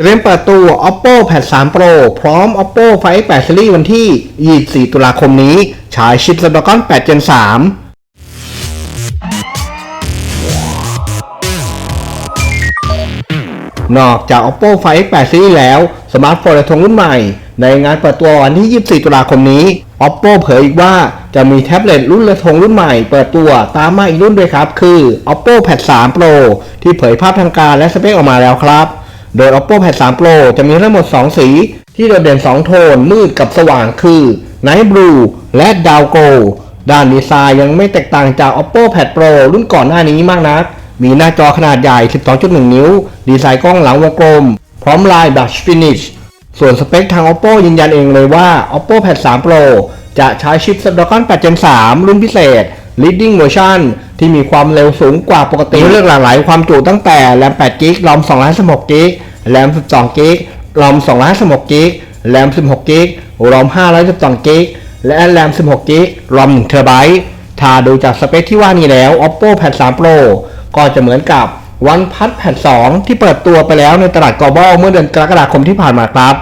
เตรียมเปิดตัว Oppo Pad 3 Pro พร้อม Oppo Find X8 Series วันที่ 24 ตุลาคมนี้ ฉายชิป Snapdragon 8 Gen 3นอกจาก Oppo Find X8 Series แล้วสมาร์ทโฟนระทงรุ่นใหม่ ในงานเปิดตัววันที่ 24 ตุลาคมนี้ Oppo เผยอีกว่าจะมีแท็บเล็ตรุ่นระทงรุ่นใหม่ เปิดตัวตามมาอีกรุ่นด้วยครับ คือ Oppo Pad 3 Pro ที่เผยภาพทางการและสเปคออกมาแล้วครับ โดย Oppo Pad 3 Pro จะมีทั้งหมด 2 สี ที่โดดเด่น 2 โทน มืดกับสว่างคือ Night Blue และ Down Gold ด้านดีไซน์ยังไม่แตกต่างจาก Oppo Pad Pro รุ่นก่อนหน้านี้มากนัก มีหน้าจอขนาดใหญ่ 12.1 นิ้ว ดีไซน์กล้องหลังวงกลม พร้อมลาย Brush Finish ส่วนสเปคทาง Oppo ยืนยันเองเลยว่า Oppo Pad 3 Pro จะใช้ชิป Snapdragon 8 Gen 3 รุ่นพิเศษ Leading Version ที่มีความเร็วสูงกว่าปกติเลือกหลากหลายความจุตั้งแต่แรม8 g b รอม216 g b แรม12 g b รอม216 g b แรม16 g b รอม512 g b และแรม16 g b รอม1 TB ถ้าดูจากสเปคที่ว่านี้แล้ว Oppo Pad 3 Pro ก็จะเหมือนกับ OnePlus Pad 2 ที่เปิดตัวไปแล้วในตลาด global เมื่อเดือนกรกฎาคมที่ผ่านมาครับ